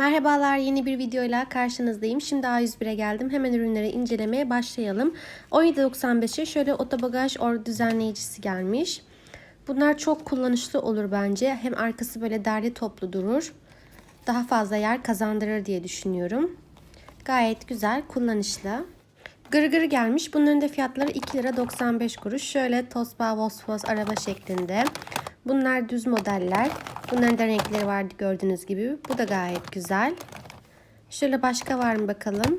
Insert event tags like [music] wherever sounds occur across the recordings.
Merhabalar yeni bir videoyla karşınızdayım. Şimdi A101'e geldim. Hemen ürünleri incelemeye başlayalım. 17.95'e şöyle otobagaj or düzenleyicisi gelmiş. Bunlar çok kullanışlı olur bence. Hem arkası böyle derli toplu durur. Daha fazla yer kazandırır diye düşünüyorum. Gayet güzel, kullanışlı. Gırgır gelmiş. Bunların da fiyatları 2 lira 95 kuruş. Şöyle Tosba Vosfos araba şeklinde. Bunlar düz modeller. Bunların da renkleri vardı gördüğünüz gibi. Bu da gayet güzel. Şöyle başka var mı bakalım.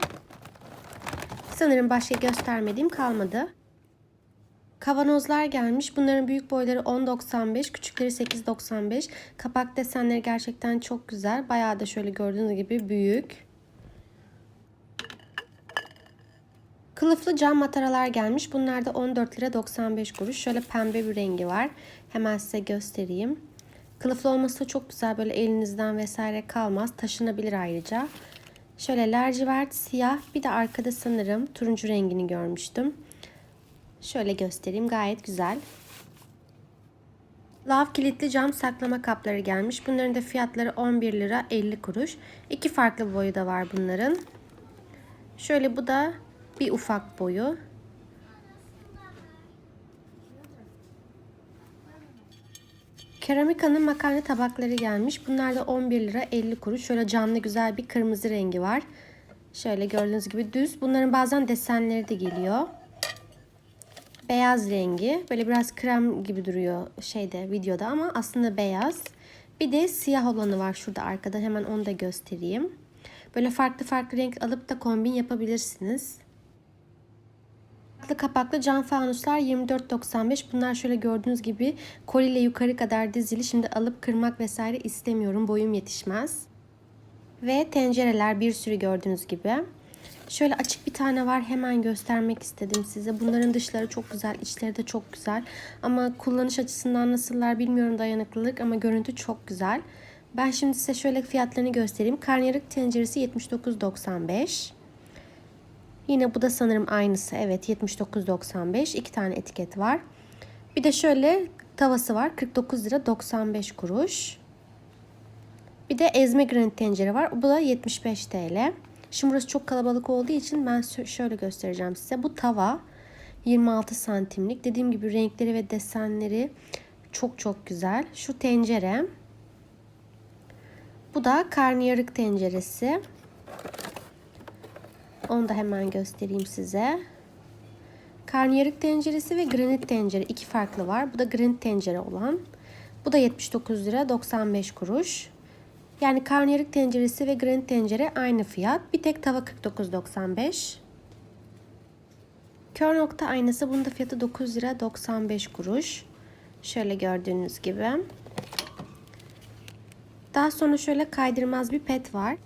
Sanırım başka göstermediğim kalmadı. Kavanozlar gelmiş. Bunların büyük boyları 10.95, küçükleri 8.95. Kapak desenleri gerçekten çok güzel. Bayağı da şöyle gördüğünüz gibi büyük. Kılıflı cam mataralar gelmiş. Bunlar da 14 lira 95 kuruş. Şöyle pembe bir rengi var. Hemen size göstereyim. Kılıflı olması da çok güzel. Böyle elinizden vesaire kalmaz. Taşınabilir ayrıca. Şöyle lacivert, siyah. Bir de arkada sanırım turuncu rengini görmüştüm. Şöyle göstereyim. Gayet güzel. Lav kilitli cam saklama kapları gelmiş. Bunların da fiyatları 11 lira 50 kuruş. İki farklı boyu da var bunların. Şöyle bu da bir ufak boyu. Keramika'nın makarna tabakları gelmiş. Bunlar da 11 lira 50 kuruş. Şöyle canlı güzel bir kırmızı rengi var. Şöyle gördüğünüz gibi düz. Bunların bazen desenleri de geliyor. Beyaz rengi. Böyle biraz krem gibi duruyor şeyde videoda ama aslında beyaz. Bir de siyah olanı var şurada arkada. Hemen onu da göstereyim. Böyle farklı farklı renk alıp da kombin yapabilirsiniz. Farklı kapaklı cam fanuslar 24.95. Bunlar şöyle gördüğünüz gibi koliyle yukarı kadar dizili. Şimdi alıp kırmak vesaire istemiyorum. Boyum yetişmez. Ve tencereler bir sürü gördüğünüz gibi. Şöyle açık bir tane var. Hemen göstermek istedim size. Bunların dışları çok güzel. içleri de çok güzel. Ama kullanış açısından nasıllar bilmiyorum dayanıklılık. Ama görüntü çok güzel. Ben şimdi size şöyle fiyatlarını göstereyim. Karnıyarık tenceresi 79.95. Yine bu da sanırım aynısı. Evet 79.95. İki tane etiket var. Bir de şöyle tavası var. 49 lira 95 kuruş. Bir de ezme granit tencere var. Bu da 75 TL. Şimdi burası çok kalabalık olduğu için ben şöyle göstereceğim size. Bu tava 26 santimlik. Dediğim gibi renkleri ve desenleri çok çok güzel. Şu tencere. Bu da karnıyarık tenceresi. Onu da hemen göstereyim size. Karnıyarık tenceresi ve granit tencere iki farklı var. Bu da granit tencere olan. Bu da 79 lira 95 kuruş. Yani karnıyarık tenceresi ve granit tencere aynı fiyat. Bir tek tava 49.95. Kör nokta aynası bunun da fiyatı 9 lira 95 kuruş. Şöyle gördüğünüz gibi. Daha sonra şöyle kaydırmaz bir pet var.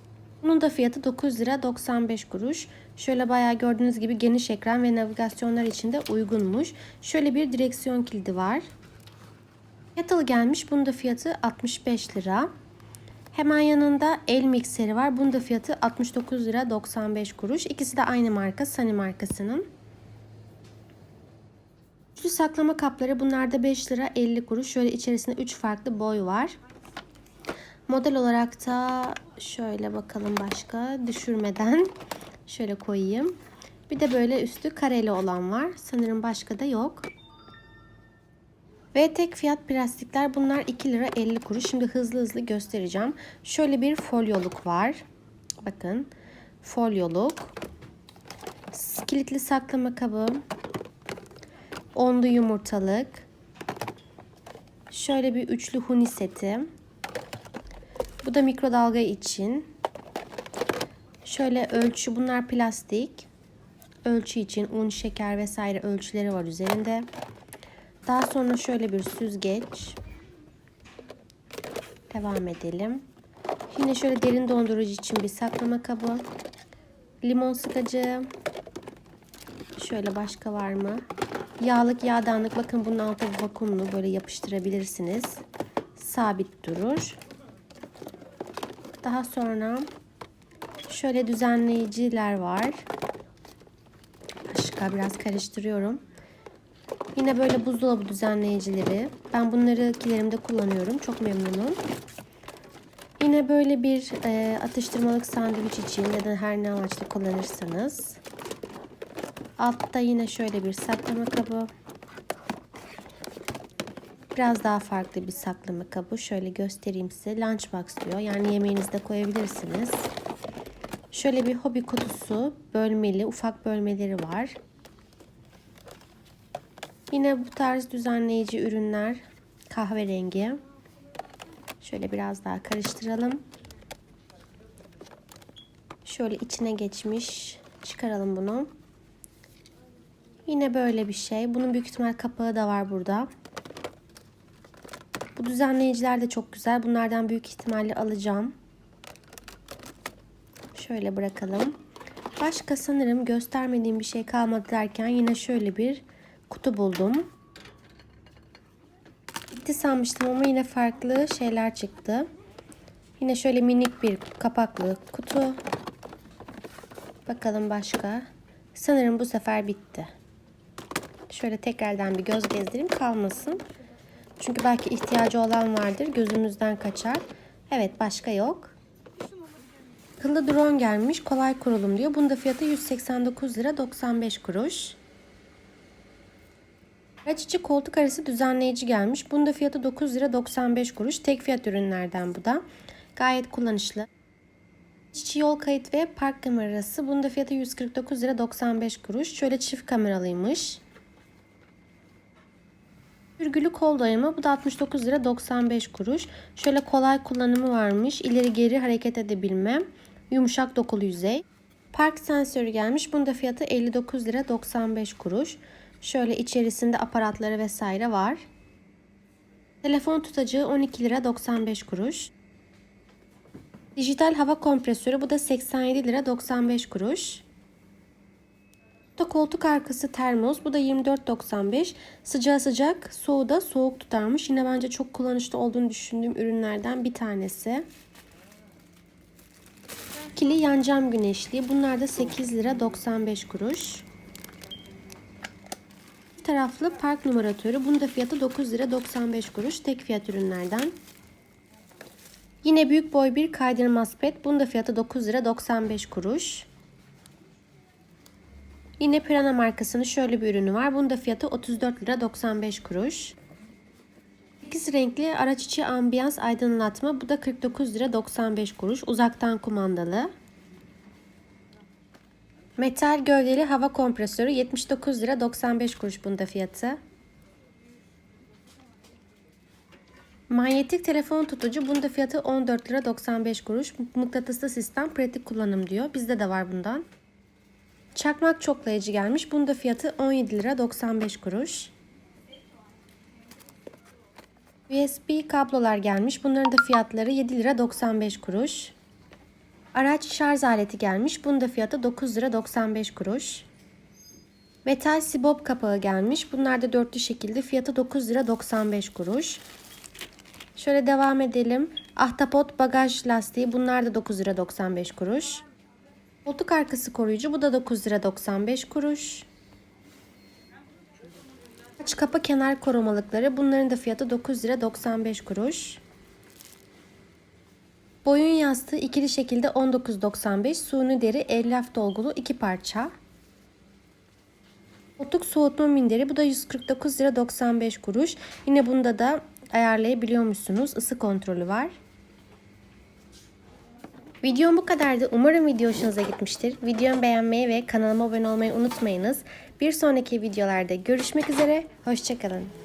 Bunun da fiyatı 9 lira 95 kuruş. Şöyle bayağı gördüğünüz gibi geniş ekran ve navigasyonlar için de uygunmuş. Şöyle bir direksiyon kilidi var. Yatılı gelmiş. Bunun da fiyatı 65 lira. Hemen yanında el mikseri var. Bunun da fiyatı 69 lira 95 kuruş. İkisi de aynı marka. Sunny markasının. Üçlü saklama kapları. Bunlar da 5 lira 50 kuruş. Şöyle içerisinde 3 farklı boy var. Model olarak da şöyle bakalım başka düşürmeden [laughs] şöyle koyayım. Bir de böyle üstü kareli olan var. Sanırım başka da yok. Ve tek fiyat plastikler bunlar 2 lira 50 kuruş. Şimdi hızlı hızlı göstereceğim. Şöyle bir folyoluk var. Bakın folyoluk. Kilitli saklama kabı. Onlu yumurtalık. Şöyle bir üçlü huni seti. Bu da mikrodalga için. Şöyle ölçü bunlar plastik. Ölçü için un, şeker vesaire ölçüleri var üzerinde. Daha sonra şöyle bir süzgeç. Devam edelim. Yine şöyle derin dondurucu için bir saklama kabı. Limon sıkacı. Şöyle başka var mı? Yağlık yağdanlık. Bakın bunun altı vakumlu. Böyle yapıştırabilirsiniz. Sabit durur. Daha sonra şöyle düzenleyiciler var. Başka biraz karıştırıyorum. Yine böyle buzdolabı düzenleyicileri. Ben bunları kilerimde kullanıyorum. Çok memnunum. Yine böyle bir e, atıştırmalık sandviç için ya da her ne amaçlı kullanırsanız. Altta yine şöyle bir saklama kabı. Biraz daha farklı bir saklama kabı. Şöyle göstereyim size. Lunchbox diyor. Yani yemeğinizde koyabilirsiniz. Şöyle bir hobi kutusu. Bölmeli, ufak bölmeleri var. Yine bu tarz düzenleyici ürünler. Kahverengi. Şöyle biraz daha karıştıralım. Şöyle içine geçmiş. Çıkaralım bunu. Yine böyle bir şey. Bunun büyük ihtimal kapağı da var burada. Düzenleyiciler de çok güzel. Bunlardan büyük ihtimalle alacağım. Şöyle bırakalım. Başka sanırım göstermediğim bir şey kalmadı derken yine şöyle bir kutu buldum. Bitti sanmıştım ama yine farklı şeyler çıktı. Yine şöyle minik bir kapaklı kutu. Bakalım başka. Sanırım bu sefer bitti. Şöyle tekrardan bir göz gezdireyim kalmasın. Çünkü belki ihtiyacı olan vardır. Gözümüzden kaçar. Evet başka yok. Akıllı drone gelmiş. Kolay kurulum diyor. Bunda fiyatı 189 lira 95 kuruş. Araç içi koltuk arası düzenleyici gelmiş. Bunda fiyatı 9 lira 95 kuruş. Tek fiyat ürünlerden bu da. Gayet kullanışlı. İçi yol kayıt ve park kamerası. Bunda fiyatı 149 lira 95 kuruş. Şöyle çift kameralıymış. Virgülü kol dayama. Bu da 69 lira 95 kuruş. Şöyle kolay kullanımı varmış. İleri geri hareket edebilme. Yumuşak dokulu yüzey. Park sensörü gelmiş. Bunda fiyatı 59 lira 95 kuruş. Şöyle içerisinde aparatları vesaire var. Telefon tutacağı 12 lira 95 kuruş. Dijital hava kompresörü bu da 87 lira 95 kuruş. Da koltuk arkası termos. Bu da 24.95. Sıcağı sıcak, soğuğu da soğuk tutarmış. Yine bence çok kullanışlı olduğunu düşündüğüm ürünlerden bir tanesi. İkili yan cam güneşliği. Bunlar da 8 lira 95 kuruş. Bir taraflı park numaratörü. Bunun da fiyatı 9 lira 95 kuruş. Tek fiyat ürünlerden. Yine büyük boy bir kaydırmaz pet. Bunun da fiyatı 9 lira 95 kuruş. Yine Pirana markasının şöyle bir ürünü var. Bunun da fiyatı 34 lira 95 kuruş. 8 renkli araç içi ambiyans aydınlatma. Bu da 49 lira 95 kuruş. Uzaktan kumandalı. Metal gövdeli hava kompresörü 79 lira 95 kuruş bunda fiyatı. Manyetik telefon tutucu bunda fiyatı 14 lira 95 kuruş. Mıknatıslı sistem pratik kullanım diyor. Bizde de var bundan. Çakmak çoklayıcı gelmiş. Bunda fiyatı 17 lira 95 kuruş. USB kablolar gelmiş. Bunların da fiyatları 7 lira 95 kuruş. Araç şarj aleti gelmiş. Bunun da fiyatı 9 lira 95 kuruş. Metal sibop kapağı gelmiş. Bunlar da dörtlü şekilde fiyatı 9 lira 95 kuruş. Şöyle devam edelim. Ahtapot bagaj lastiği bunlar da 9 lira 95 kuruş. Koltuk arkası koruyucu bu da 9 lira 95 kuruş. Aç kapa kenar korumalıkları bunların da fiyatı 9 lira 95 kuruş. Boyun yastığı ikili şekilde 19.95 suni deri elyaf dolgulu iki parça. Koltuk soğutma minderi bu da 149 lira 95 kuruş. Yine bunda da ayarlayabiliyor musunuz? Isı kontrolü var. Videom bu kadardı. Umarım video hoşunuza gitmiştir. Videomu beğenmeyi ve kanalıma abone olmayı unutmayınız. Bir sonraki videolarda görüşmek üzere. Hoşçakalın.